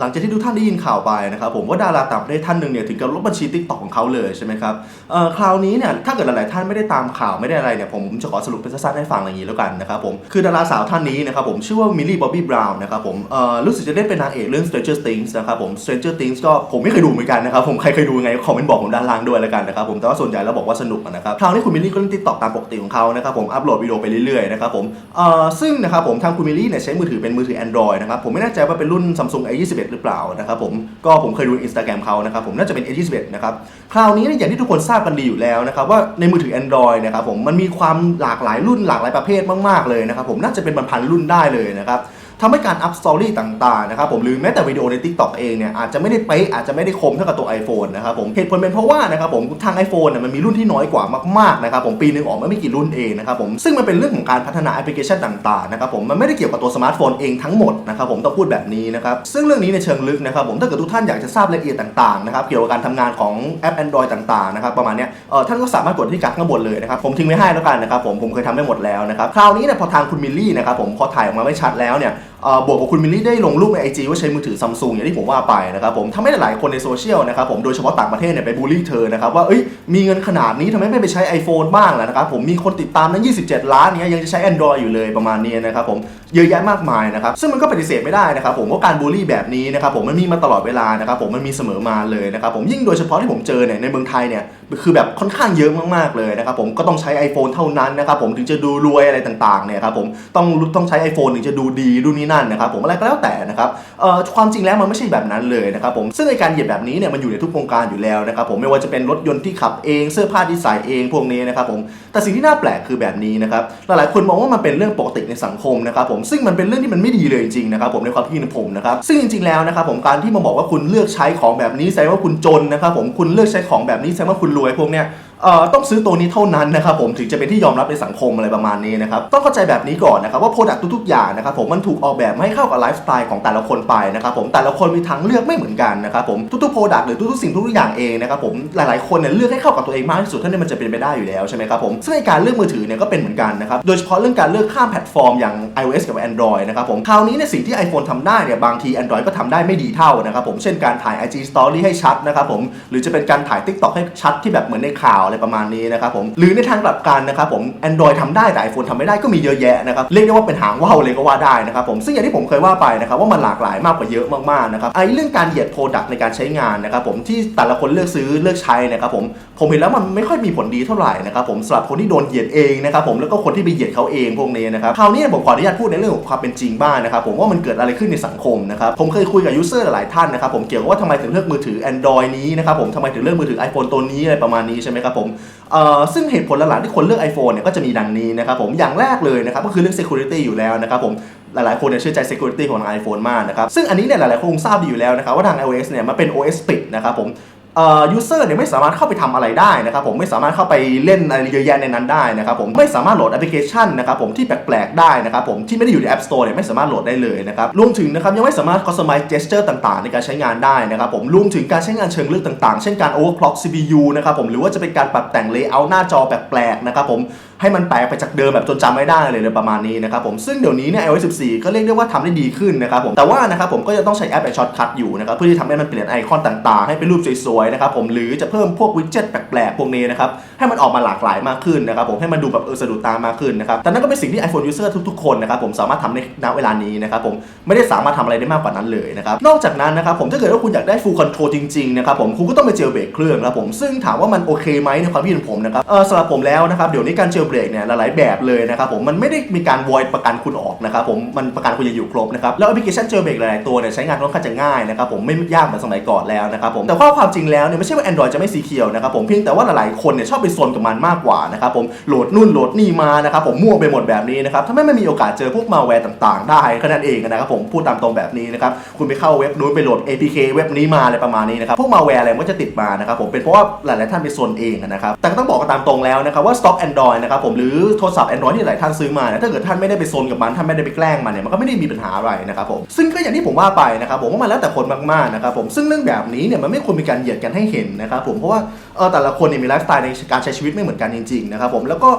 หลังจากที่ทุกท่านได้ยินข่าวไปนะครับผมว่าดาราต่างประเทศท่านหนึ่งเนี่ยถึงกับลบบัญชีติ๊กต็อกของเขาเลยใช่ไหมครับเอ่อคราวนี้เนี่ยถ้าเกิดหลายๆท่านไม่ได้ตามข่าวไม่ได้อะไรเนี่ยผมจะขอสรุปเป็นสั้นๆให้ฟังอย่างนี้แล้วกันนะครับผมคือดาราสาวท่านนี้นะครับผมชื่อว่ามิลลี่บ๊อบบี้บราวน์นะครับผมเอ่อรู้สึกจะได้เป็นนางเอกเรื่อง Stranger Things นะครับผม Stranger Things ก็ผมไม่เคยดูเหมือนกันนะครับผมใครเคยดูยังไงคอมเมนต์บอกผมด้านล่างด้วยแล้วกันนะครับผมแต่ว่าส่วนใหญ่แล้วบอกว่าสนุกนะครับคราวนี้คุณมิลลี่ก็เล่นติ๊กต็อกตามปกติของเขานะครับผมอัปโหลดวิดีโอไปเรื่อยๆนะครับผมเอ่อซึ่งนะครับผมทางคุณมิลลี่เนี่ยใช้มือถือเป็นมือถือ Android นะครับผมไม่แน่ใจว่าเป็นรุ่น Samsung A21 หรือเปล่านะครับผมก็ผมเคยดูอินสตาแกรมเขานะครับผมน่าจะเป็น A21 นะครับคราวนี้เนี่ยอย่างที่ทุกคนทราบกันดีอยู่แล้วนะครับว่าในมือถือ Android นะครับผมมันมีความหลากหลายรุ่นหลากหลายประเภทมากๆเลยนะครับผมน่าจะเป็นบรรพันรุ่นได้เลยนะครับ ทำให้การอัพสตอรี่ต่างๆนะครับผมหรือแม้แต่วิดีโอใน TikTok เองเนี่ยอาจจะไม่ได้เป๊ะอาจจะไม่ได้คมเท่ากับตัว iPhone นะครับผมเหตุผลเป็นเพราะว่านะครับผมทาง iPhone เนี่ยมันมีรุ่นที่น้อยกว่ามากๆนะครับผมปีหนึ่งออกมาไม่กี่รุ่นเองนะครับผมซึ่งมันเป็นเรื่องของการพัฒนาแอปพลิเคชันต่างๆนะครับผมมันไม่ได้เกี่ยวกับตัวสมาร์ทโฟนเองทั้งหมดนะครับผมต้องพูดแบบนี้นะครับซึ่งเรื่องนี้ในเชิงลึกนะครับผมถ้าเกิดทุกท่านอยากจะทราบรายละเอียดต่างๆนะครับเกี่ยวกับการทำงานของแอป Android ต่างๆนะครับประมาณนี้เออท่านก็สามารถกดที่การ์ดข้างบนเลยนะครับผมทิ้งไว้ให้แล้วกันนะครับผมผมเคยทำได้หมดแล้วนะครับคราวนี้เนี่ยพอทางคุณมิลลี่นะครับผมพอถ่ายออกมาไม่ชัดแล้วเนี่ย บวกกับคุณมิลลี่ได้ลงรูปในไอจีว่าใช้มือถือซัมซุงอย่างที่ผมว่าไปนะครับผมทำให้หลายคนในโซเชียลนะครับผมโดยเฉพาะต่างประเทศเนี่ยไปบูลลี่เธอนะครับว่าเอ้ยมีเงินขนาดนี้ทำไมไม่ไปใช้ iPhone บ้างล่ะนะครับผมมีคนติดตามนั้น 27 ล้านเนี้ยยังจะใช้ Android อยู่เลยประมาณนี้นะครับผมเยอะแยะมากมายนะครับซึ่งมันก็ปฏิเสธไม่ได้นะครับผมว่าการบูลลี่แบบนี้นะครับผมมันมีมาตลอดเวลานะครับผมมันมีเสมอมาเลยนะครับผมยิ่งโดยเฉพาะที่ผมเจอเนี่ยในเมืองไทยเนี่ยคือแบบค่อนข้างเยอะมากๆเลยนะครับผมก็ต้องใช้ iPhone เท่านั้นนะครับผมถึงจะดูรวยอะไรต่างๆเนี่ยครับผมต้องต้องใช้ iPhone ถึงจะดูดีดูนีนั่นนะครับผมอะไรก็แล้วแต่นะครับความจริงแล้วมันไม่ใช่แบบนั้นเลยนะครับผมซึ่งในการเหยียดแบบนี้เนี่ยมันอยู่ในทุกวงการอยู่แล้วนะครับผมไม่ว่าจะเป็นรถยนต์ที่ขับเองเสื้อผ้าที่ใส่เองพวกนี้นะครับผมแต่สิ่งที่น่าแปลกคือแบบนี้นะครับหลายๆคนมองว่ามันเป็นเรื่องปกติในสังคมนะครับผมซึ่งมันเป็นเรื่องที่มันไม่ดีเลยจริงๆนะครับผมในความคิดเห็นผมนะครับซึ่งจริงๆแล้วนะครับผมการที่มาบอกว่าคุณเลือกใช้ของแบบนี้แสดงว่าคุณจนนะครับผมคุณเลือกใช้ของแบบนี้แสดงว่าคุณรวยพวกเนี้ย ต้องซื้อตัวนี้เท่านั้นนะครับผมถึงจะเป็นที่ยอมรับในสังคมอะไรประมาณนี้นะครับต้องเข้าใจแบบนี้ก่อนนะครับว่าโปรดักต์ทุกๆอย่างนะครับผมมันถูกออกแบบมาให้เข้ากับไลฟ์สไตล์ของแต่ละคนไปนะครับผมแต่ละคนมีทางเลือกไม่เหมือนกันนะครับผมทุกๆโปรดักต์หรือทุกๆสิ่งทุกๆอย่างเองนะครับผมหลายๆคนเนี่ยเลือกให้เข้ากับตัวเองมากที่สุดเท่าที่มันจะเป็นไปได้อยู่แล้วใช่ไหมครับผมซึ่งการเลือกมือถือเนี่ยก็เป็นเหมือนกันนะครับโดยเฉพาะเรื่องการเลือกข้ามแพลตฟอร์มอย่าง iOS กับ Android นะครับผมคราวนี้เนี่ยสิ่งที่ iPhone ทำได้เนี่ยบางที Android ก็ทำได้ไม่ดีเท่านะครับผมเช่นการถ่าย IG Story ให้ชัดนะครับผมหรือจะเป็นการถ่าย TikTok ให้ชัดที่แบบเหมือนในข่าวอะไรประมาณนี้นะครับผมหรือในทางกลับกันนะครับผม Android ทำได้แต่ iPhone ทำไม่ได้ก็มีเยอะแยะนะครับเรียกได้ว่าเป็นหางว่าวเลยก็ว่าได้นะครับผมซึ่งอย่างที่ผมเคยว่าไปนะครับว่ามันหลากหลายมากกว่าเยอะมากๆนะครับไอ้เรื่องการเหยียด Product ในการใช้งานนะครับผมที่แต่ละคนเลือกซื้อเลือกใช้นะครับผมผมเห็นแล้วมันไม่ค่อยมีผลดีเท่าไหร่นะครับผมสำหรับคนที่โดนเหยียดเองนะครับผมแล้วก็คนที่ไปเหยียดเขาเองพวกนี้นะครับคราวนี้ผมขออนุญาตพูดในเรื่องของความเป็นจริงบ้างนะครับผมว่ามันเกิดอะไรขึ้นในสังคมนะครับผมเคยคุยกับยูเซอร์หลายท่านนะครับผมเกี่ยวกับว่าทำไมถึงเลือกมือถือ Android นี้นะครับผมทำไมถึงเลือกมือถือ iPhone ตัวนี้อะไรประมาณนี้ใช่ไหมครับผมซึ่งเหตุผลหลักๆที่คนเลือก iPhone เนี่ยก็จะมีดังนี้นะครับผมอย่างแรกเลยนะครับก็คือเรื่อง security อยู่แล้วนะครับผมหลายๆ คนเนี่ยเชื่อใจ security ของทาง iPhone มากนะครับ ซึ่งอันนี้เนี่ยหลายๆ คนคงทราบดีอยู่แล้วนะครับว่าทาง iOS เนี่ยมันเป็น OS ปิดนะครับผม เอ่อร์เนี่ยไม่สามารถเข้าไปทำอะไรได้นะครับผมไม่สามารถเข้าไปเล่นอะไรเยอะแยะในนั้นได้นะครับผมไม่สามารถโหลดแอปพลิเคชันนะครับผมที่แปลกๆได้นะครับผมที่ไม่ได้อยู่ใน App Store เนี่ยไม่สามารถโหลดได้เลยนะครับรวมถึงนะครับยังไม่สามารถ customize gesture ต่างๆ ในการใช้งานได้นะครับผมรวมถึงการใช้งานเชิงลึกต่างๆ เช่นการ overclock CPU นะครับผมหรือว่าจะเป็นการปรับแต่ง layout หน้าจอแปลกๆนะครับผม ให้มันแปลกไปจากเดิมแบบจนจำไม่ได้เลยเลยประมาณนี้นะครับผมซึ่งเดี๋ยวนี้เนี่ย iOS 14 ก็เรียกได้ว่าทำได้ดีขึ้นนะครับผมแต่ว่านะครับผมก็จะต้องใช้แอปไอช็อตคัทอยู่นะครับเพื่อที่ทำให้มันเปลี่ยนไอคอนต่างๆ ให้เป็นรูปสวยๆนะครับผมหรือจะเพิ่มพวกวิดเจ็ตแปลกๆพวกนี้นะครับให้มันออกมาหลากหลายมากขึ้นนะครับผมให้มันดูแบบเออสะดุดตามากขึ้นนะครับแต่นั่นก็เป็นสิ่งที่ iPhone user ทุกๆคนนะครับผมสามารถทำในณเวลานี้นะครับผมไม่ได้สามารถทำอะไรได้มากกว่านั้นเลยนะครับนอกจากนั้นนะครับผมถ้าเกิดว่าคุณอยากได้ full control จริงๆนะครับผมคุณก็ต้องไปเจลเบรกเครื่องนะครับผมซึ่งถามว่ามันโอเคไหมในความคิดเห็นผมนะครับเออสำหรับผมแล้วนะครับเดี๋ยวนี้การเจลเบรกเนี่ยหลายๆแบบเลยนะครับผมมันไม่ได้มีการ void ประกันคุณออกนะครับผมมันประกันคุณยังอยู่ครบนะครับแล้วแอปพลิเคชันเจลเบรกหลายๆตัวเนี่ยใช้งานค่อนข้างจะง่ายนะครับผมไม่ยากเหมือนสมัยก่อนแล้วนะครับผมแต่ว่าความจริงแล้วเนี่ยไม่ใช่ว่า Android จะไม่สีเขียวนะครับผมเพียงแต่ว่าหลายๆคนเนี่ยชอบไปซนกับมันมากกว่านะครับผมโหลดนู่นโหลดนี่มานะครับผมมั่วไปหมดแบบนี้นะครับถ้าไม่ไม่มีโอกาสเจอพวกมาแวร์ต่างๆ ได้แค่นั้นเองนะครับผมพูดตามตรงแบบนี้นะครับคุณไปเข้าเว็บนู้นไปโหลด APK เว็บนี้มาอะไรประมาณนี้นะครับพวกมาแวร์อะไรมันก็จะติดมานะครับผมเป็นเพราะว่าหลายๆท่านไปซนเองนะครับแต่ก็ต้องบอกกันตามตรงแล้วนะครับว่าสต็อก Android นะครับผมหรือโทรศัพท์ Android ที่หลายท่านซื้อมาเนี่ยถ้าเกิดท่านไม่ได้ไปซนกับมันท่านไม่ได้ไปแกล้งมันเนี่ยมันก็ไม่ได้มีปัญหาอะไรนะครับผมซึ่งก็อย่างที่ผมว่าไปนะครับผมว่ามันแล้วแต่คนมากๆนะครับผมซึ่งเรื่องแบบนี้เนี่ยมันไม่ควรมีการเหยียดกันให้เห็นนะครับผมเพราะว่าเออแต่ละคนเนี่ยมีไลฟ์สไตล์ในการใช้ชีวิตไม่เหมือนกันจริงๆนะครับผมแล้วก็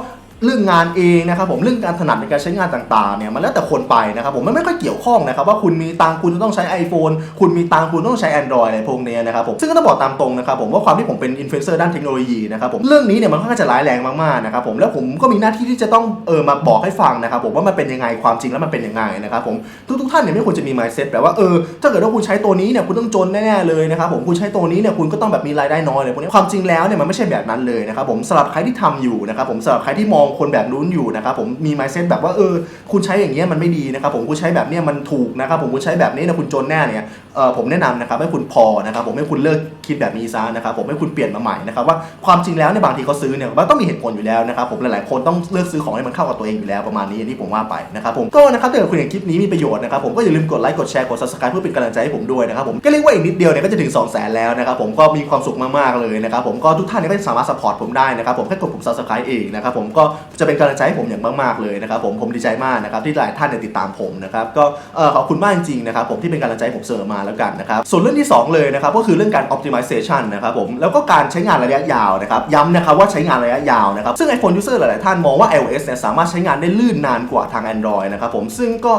เรื่องงานเองนะครับผมเรื่องการถนัดในการใช้งานต่างๆเนี่ยมันแล้วแต่คนไปนะครับผมมันไม่ค่อยเกี่ยวข้องนะครับว่าคุณมีตังคุณจะต้องใช้ iPhone คุณมีตังคุณต้องใช้ Android อะไรพวกเนี้ยนะครับผมซึ่งก็ต้องบอกตามตรงนะครับผมว่าความที่ผมเป็นอินฟลูเอนเซอร์ด้านเทคโนโลยีนะครับผมเรื่องนี้เนี่ยมันค่อนข้างจะร้ายแรงมากๆนะครับผมแล้วผมก็มีหน้าที่ที่จะต้องเออมาบอกให้ฟังนะครับผมว่ามันเป็นยังไงความจริงแล้วมันเป็นยังไงนะครับผมทุกๆท่านเนี่ยไม่ควรจะมี mindset แบบว่าเออถ้าเกิดว่าคุณใช้ตัวนี้เนี่ยคุณต้องจนแน่ๆเลยนะครับผมคุณใช้ตัวนี้เนี่ยคุณก็ต้องแบบมีรายได้น้อยเลยพวกนี้ความจริงแล้วเนี่ยมันไม่ใช่แบบนั้นเลยนะครับผมสำหรับใครที่ทำอยู่นะครับผมสำหรับใครที่มององคนแบบนู้นอยู่นะครับผมมี mindset แบบว่าเออคุณใช้อย่างเงี้ยมันไม่ดีนะครับผมคุณใช้แบบเนี้ยมันถูกนะครับผมคุณใช้แบบนี้นะคุณจนแน่เนี่ยเออผมแนะนำนะครับให้คุณพอนะครับผมให้คุณเลิกคิดแบบนี้ซะนะครับผมให้คุณเปลี่ยนมาใหม่นะครับว่าความจริงแล้วเนี่ยบางทีเขาซื้อเนี่ยมันต้องมีเหตุผลอยู่แล้วนะครับผมหลายๆคนต้องเลือกซื้อของให้มันเข้ากับตัวเองอยู่แล้วประมาณนี้อย่างที่ผมว่าไปนะครับผมก็นะครับถ้าเกิดคุณเห็นคลิปนี้มีประโยชน์นะครับผมก็อย่าลืมกดไลค์กดแชร์กด subscribe เพื่อเป็นกำลังใจให้ผมด้วยนะครับผมก็เรียกว่าอีกนิดเดียวเนี่ยก็จะถึง 2 0 0 0 0 0แล้วนะครับผมก็มีความสุขมากๆเลยนะครับผมก็ทุกท่านเนี่ยก็สามารถ support ผมได้นะครับผมแค่กดปุ่ม subscribe เองนะครับผมก็จะเป็นกำลังใจให้ผมอย่างมากๆเลยนะครับผมผมดีใจมากนะครับที่หลายท่านเนี่ยติดตามผมนะครับก็เอขอบคุณมากจริงๆนะครับผมที่เป็นกำลังใจให้ผมเสมอมาแล้วกันนะครับส่วนเรื่องที่ 2 เลยนะครับก็คือเรื่องการ optimization นะครับผมแล้วก็การใช้งานระยะยาวนะครับย้ำนะครับว่าใช้งานระยะยาวนะครับซึ่ง iPhone user หลายๆท่านมองว่า iOS เนี่ยสามารถใช้งานได้ลื่นนานกว่าทาง Android นะครับผมซึ่งก็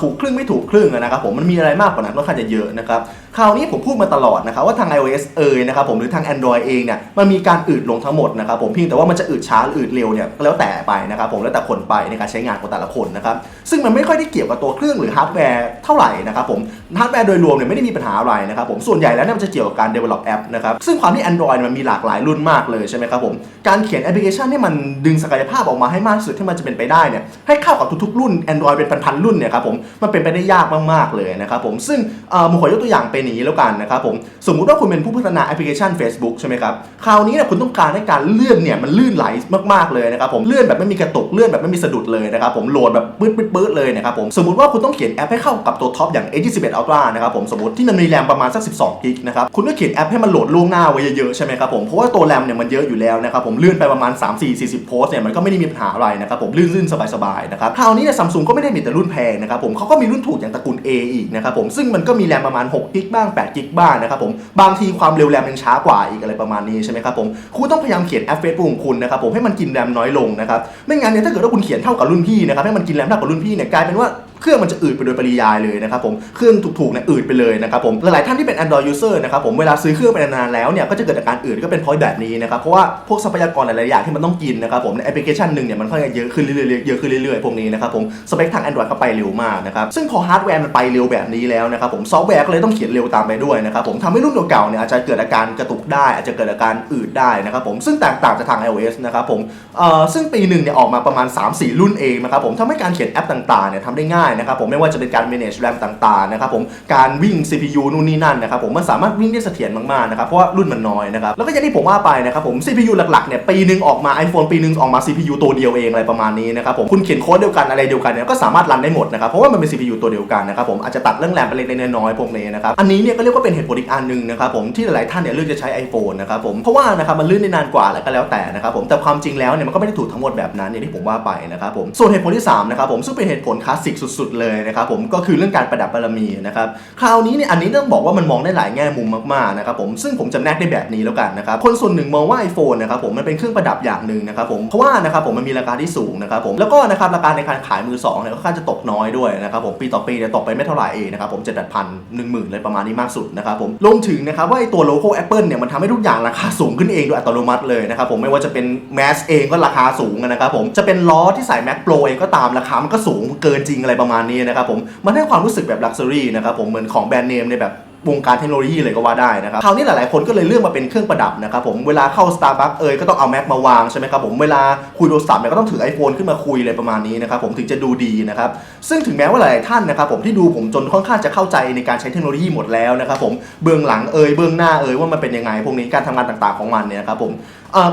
ถูกครึ่งไม่ถูกครึ่งนะครับผมมันมีอะไรมากกว่านั้นก็ค่อนข้างจะเยอะนะครับ คราวนี้ผมพูดมาตลอดนะครับว่าทาง iOS เอยนะครับผมหรือทาง Android เองเนี่ยมันมีการอืดลงทั้งหมดนะครับผมเพียงแต่ว่ามันจะอืดช้าหรืออืดเร็วเนี่ยแล้วแต่ไปนะครับผมแล้วแต่คนไปในการใช้งานของแต่ละคนนะครับซึ่งมันไม่ค่อยได้เกี่ยวกับตัวเครื่องหรือฮาร์ดแวร์เท่าไหร่นะครับผมฮาร์ดแวร์โดยรวมเนี่ยไม่ได้มีปัญหาอะไรนะครับผมส่วนใหญ่แล้วเนี่ยมันจะเกี่ยวกับการ develop app นะครับซึ่งความที่ Android มันมีหลากหลายรุ่นมากเลยใช่ไหมครับผมการเขียนแอปพลิเคชันให้มันดึงศักยภาพออกมาให้มากสุดที่มันจะเป็นไปได้เนี่ยให้เข้ากับทุกๆรุ่น Android เป็นพันๆรุ่นเนี่ยครับผมมันเป็นไปได้ยากมากๆเลยนะครับผมซึ่งเอ่อผมขอยกตัวอย่างเป็นอย่างนี้แล้วกันนะครับผมสมมุติว่าคุณเป็นผู้พัฒนาแอปพลิเคชัน Facebook ใช่ไหมครับคราวนี้เนี่ยคุณต้องการให้การเลื่อนเนี่ยมันลื่นไหลมากๆเลยนะครับผมเลื่อนแบบไม่มีกระตุกเลื่อนแบบไม่มีสะดุดเลยนะครับผมโหลดแบบปื๊ดปื๊ดปื๊ดเลยนะครับผมสมมติว่าคุณต้องเขียนแอปให้เข้ากับตัวท็อปอย่าง A21 Ultra นะครับผมสมมติที่มันมีแรมประมาณสัก 12 กิกนะครับคุณก็เขียนแอปให้มันโหลดล่วงหน้าไว้เยอะๆใช่ไหมครับผมเพราะว่าตัวแรมเนี่ยมันเยอะอยู่แล้วนะครับผมเลื่อนไปประมาณ 3 4 40 โพสเนี่ยมันก็ไม่ได้มีปัญหาอะไรนะครับผมลื่นๆสบายๆนะครับคราวนี้เนี่ยซัมซุงก็ไม่ได้มีแต่รุ่นแพงนะครับผมเขาก็มีรุ่นถูกอย่างตระกูล A อีกนะครับผมซึ่งมันก็มีแรมประมาณ6กิกบ้าง8กิกบ้างนะครับผมบางทีความเร็วแรมยังช้ากว่าอีกอะไรประมาณนี้ใช่ไหมครับผมคุณต้องพยายามเขียนแอปเฟซบุ๊กของคุณนะครับผมให้มันกินแรมน้อยลงนะครับไม่งั้นเนี่ยถ้าเกิดว่าคุณเขียนเท่ากับรุ่นพี่นะครับให้มันกินแรมเท่ากับรุ่นพี่เนี่ยกลายเป็นว่าเครื่องมันจะอืดไปโดยปริยายเลยนะครับผมเครื่องถูกๆเนี่ยอืดไปเลยนะครับผมหลายๆท่านที่เป็น Android user นะครับผมเวลาซื้อเครื่องไปนานๆแล้วเนี่ยก็จะเกิดอาการอืดก็เป็นเพราะแบบนี้นะครับเพราะว่าพวกทรัพยากรหลายๆอย่างที่มันต้องกินนะครับผมในแอปพลิเคชันหนึ่งเนี่ยมันค่อนข้างเยอะขึ้นเรื่อยๆเยอะขึ้นเรื่อยๆพวกนี้นะครับผมสเปคทาง Android ก็ไปเร็วมากนะครับซึ่งพอฮาร์ดแวร์มันไปเร็วแบบนี้แล้วนะครับผมซอฟต์แวร์ก็เลยต้องเขียนเร็วตามไปด้วยนะครับผมทำให้รุ่นเก่าๆเนี่ยอาจจะเกิดอาการกระตุกได้ อาจจะเกิดอาการอืดได้นะครับผมซึ่งแตกต่างจากทาง iOS นะครับผมเอ่อซึ่งปีหนึ่งเนี่ยออกมาประมาณ 3-4 รุ่นเองนะครับผมทำให้การเขียนแอปต่างๆเนี่ยทำได้ง่ายนะครับผมไม่ว่าจะเป็นการ manage RAM ต่างๆนะครับผมการวิ่ง CPU นู่นนี่นั่นนะครับผมมันสามารถวิ่งได้เสถียรมากๆนะครับเพราะว่ารุ่นมันน้อยนะครับแล้วก็อย่างที่ผมว่าไปนะครับผม CPU หลักๆเนี่ยปีหนึ่งออกมา iPhone ปีหนึ่งออกมา CPU ตัวเดียวเองอะไรประมาณนี้นะครับผมคุณเขียนโค้ดเดียวกันอะไรเดียวกันเนี่ยก็สามารถรันได้หมดนะครับเพราะว่ามันเป็น CPU ตัวเดียวกันนะครับผมอาจจะตัดเรื่องแรมไปเล็กๆน้อยๆพวกนี้นะครับอันนี้เนี่ยก็เรียกว่าเป็นเหตุผลอีกอันหนึ่งนะครับผมที่หลายๆท่านเนี่ยเลือกจะใช้ iPhone นะครับผมเพราะว่านะครับมันลื่นได้นานกว่าแล้วก็แล้วแต่นะครับผมแต่ความจริงแล้วเนี่ยมันก็ไม่ได้ถูกทั้งหมดแบบนั้นอย่างที่ผมว่าไปนะครับผมส่วนเหตุผลที่สามนะครับผมซึ่งเป็นเหตุผลคลาสสิกสุดๆเลยนะครับผมก็คือเรื่องการประดับบารมีนะครับคราวนี้เนี่ยอันนี้ต้องบอกว่ามันมองได้หลายแง่มุมมากๆนะครับผมซึ่งผมจำแนกได้แบบนี้แล้วกันนะครับคนส่วนหนึ่งมองว่า iPhone นะครับผมมันเป็นเครื่องประดับอย่างหนึ่งนะครับผมเพราะว่านะครับผมมันมีราคาที่สูงนะครับผมแล้วก็นะครับราคาในการขายมือสองเนี่ยก็ค่อนข้างจะตกน้อยด้วยนะครับผมปีต่อปีเนี่ยตกไปไม่เท่าไหร่เองนะครับผมเจ็ดแปดพันหนึ่งหมื่นเลยประมาณนี้มากสุดนะครับผมรวมถึงนะครับว่าไอตัวโลโก้ Apple เนี่ยมันทำให้ทุกอย่างราคาสูงขึ้นเองโดยอัตโนมัติเลยนะครับผมไม่ว่าจะเป็นแมสเองก็ราคาสูงนะครับผมจะเป็นล้อที่ใส่ Mac Pro เองก็ตามราคามันก็สูงเกินจริงอะไรประมาณนี้นะครับผมมันให้ความรู้สึกแบบลักชัวรี่นะครับผมเหมือนของแบรนด์เนมในแบบ วงการเทคโนโลยีเลยก็ว่าได้นะครับคราวนี้หลายๆ คนก็เลยเลือกมาเป็นเครื่องประดับนะครับผมเวลาเข้า Starbucks เอยก็ต้องเอา Mac มาวางใช่ไหมครับผมเวลาคุยโทรศัพท์เนี่ยก็ต้องถือ iPhone ขึ้นมาคุยเลยประมาณนี้นะครับผมถึงจะดูดีนะครับซึ่งถึงแม้ว่าหลายๆท่านนะครับผมที่ดูผมจนค่อนข้างจะเข้าใจในการใช้เทคโนโลยีหมดแล้วนะครับผมเบื้องหลังเอยเบื้องหน้าเอยว่ามันเป็นยังไงพวกนี้การทำงานต่างๆของมันเนี่ยนะครับผม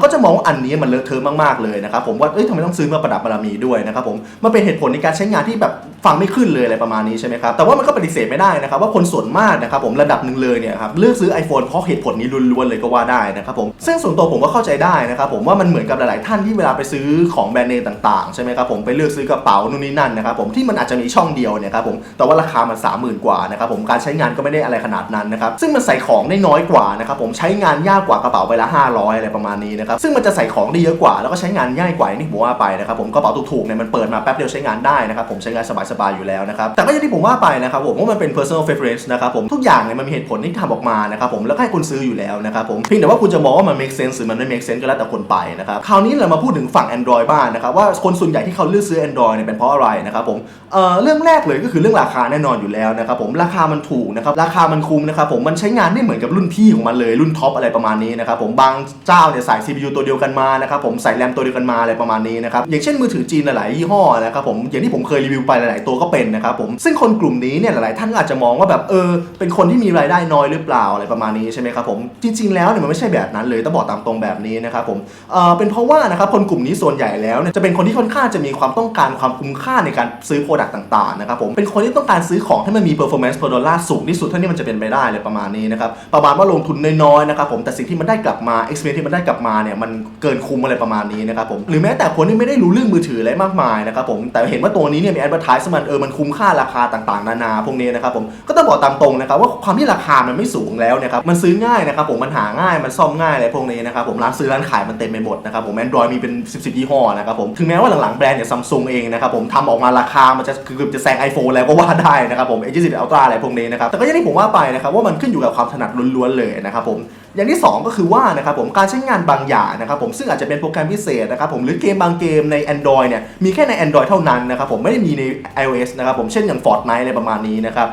ก็จะมองว่าอันนี้มันเลอะเทอะมากๆเลยนะครับผมว่าเอ้ยทำไมต้องซื้อมาประดับบารมีด้วยนะครับผมมันเป็นเหตุผลในการใช้งานที่แบบฟังไม่ขึ้นเลยอะไรประมาณนี้ใช่ไหมครับแต่ว่ามันก็ปฏิเสธไม่ได้นะครับว่าคนส่วนมากนะครับผมระดับหนึ่งเลยเนี่ยครับเลือกซื้อ iPhone เพราะเหตุผลนี้ล้วนๆเลยก็ว่าได้นะครับผมซึ่งส่วนตัวผมก็เข้าใจได้นะครับผมว่ามันเหมือนกับหลายๆท่านที่เวลาไปซื้อของแบรนด์เนมต่างๆใช่ไหมครับผมไปเลือกซื้อกระเป๋านู่นนี่นั่นนะครับผมที่มันอาจจะมีช่องเดียวเนี่ยครับผมแต่ว่าราคามัน30,000 กว่านะครับผมการใช้งานก็ไม่ได้อะไรขนาดนั้นนะครับซึ่งมันใส่ของได้น้อยกว่านะครับผมใช้งานยากกว่ากระเป๋าใบละ500 อะไรประมาณนี้นี้นะครับซึ่งมันจะใส่ของได้เยอะกว่าแล้วก็ใช้งานง่ายกว่าอย่างที่ผมว่าไปนะครับผมกระเป๋าถูกๆเนี่ยมันเปิดมาแป๊บเดียวใช้งานได้นะครับผมใช้งานสบายๆอยู่แล้วนะครับแต่ก็อย่างที่ผมว่าไปนะครับผมว่ามันเป็น personal preference นะครับผมทุกอย่างเนี่ยมันมีเหตุผลที่ทำออกมานะครับผมแล้วก็ให้คุณซื้ออยู่แล้วนะครับผมเพียงแต่ว่าคุณจะมองว่ามัน make sense หรือมันไม่ make sense ก็แล้วแต่คนไปนะครับคราวนี้เรามาพูดถึงฝั่ง Android บ้างนะครับว่าคนส่วนใหญ่ที่เขาเลือกซื้อ Android เนี่ยเป็นเพราะอะไรนะครับผมเอ่อเรื่องแรกเลยก็คือเรื่องราคาแน่นอนอยู่แล้วนะครับผมราคามันถูกนะครับราคามันคุ้มนะครับผมมันใช้งานได้เหมือนกับรุ่นพี่ของมันเลยรุ่นท็อปอะไรประมาณนี้นะครับผมบางเจ้าเนี่ยใส่ CPU ตัวเดียวกันมานะครับผมใส่แรมตัวเดียวกันมาอะไรประมาณนี้นะครับอย่างเช่นมือถือจีนหลายยี่ห้อนะครับผมอย่างที่ผมเคยรีวิวไปหลาย ๆ ตัวก็เป็นนะครับผมซึ่งคนกลุ่มนี้เนี่ยหลาย ๆ ท่านอาจจะมองว่าแบบเออเป็นคนที่มีรายได้น้อยหรือเปล่าอะไรประมาณนี้ใช่ไหมครับผมจริง ๆ แล้วเนี่ยมันไม่ใช่แบบนั้นเลยต้องบอกตามตรงแบบนี้นะครับผมเออเป็นเพราะว่านะครับคนกลุ่มนี้ส่วนใหญ่แล้วเนี่ยจะเป็นคนที่ค่อนข้างจะมีความต้องการความคุ้มค่าในการซื้อโปรดักต์ต่าง ๆ นะครับผมเป็นคนที่ต้องการซื้อของที่มันมี performance per dollar สูงที่สุดเท่าที่มันจะเป็นไปได้เลยประมาณนี้นะครับประมาณว่าลงทุนน้อย ๆ นะครับผมแต่สิ่งที่มันได้กลับมา experience ที่มันได้กลับมาเนี่ยมันเกินคุ้มอะไรประมาณนี้นะครับผมหรือแม้แต่คนที่ไม่ได้รู้เรื่องมือถืออะไรมากมายนะครับผมแต่เห็นว่าตัวนี้เนี่ยมี advertise มันเออมันคุ้มค่าราคาต่างๆ นานาพวกนี้นะครับผมก็ต้องบอกตามตรงนะครับว่าความที่ราคามันไม่สูงแล้วนะครับมันซื้อง่ายนะครับผมมันหาง่ายมันซ่อมง่ายอะไรพวกนี้นะครับผมร้านซื้อร้านขายมันเต็มไปหมดนะครับผม Android มีเป็น 10 10ยี่ห้อนะครับผมถึงแม้ว่าหลังๆแบรนด์อย่างซัมซุงเองนะครับผมทำออกมาราคามันจะคือเกือบจะแซง iPhone แล้วก็ว่าได้นะครับผม A20 Ultra อะไรพวกนี้นะครับแต่ก็ย่างที่ผมว่าไปนะครับว่ามันขึ้นอยู่กับความถนัดล้วนๆเลยนะครับผม อย่างที่ 2 ก็คือว่านะครับผมการใช้งานบางอย่างนะครับผมซึ่งอาจจะเป็นโปรแกรมพิเศษนะครับผมหรือเกมบางเกมใน Android เนี่ยมีแค่ใน Android เท่านั้นนะครับผมไม่ได้มีใน iOS นะครับผมเช่นอย่าง Fortnite อะไรประมาณนี้นะครับ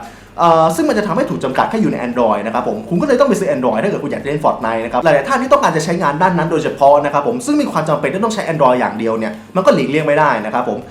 ซึ่งมันจะทำให้ถูกจำกัดแค่อยู่ใน Android นะครับผม คุณก็เลยต้องไปซื้อ Android ถ้าเกิดคุณอยากเล่น Fortnite นะครับ หลาย ๆ ท่านที่ต้องการจะใช้งานด้านนั้นโดยเฉพาะนะครับผม ซึ่งมีความจำเป็นที่ต้องใช้ Android อย่างเดียวเนี่ย มันก็หลีกเลี่ยงไม่ได้นะครับผม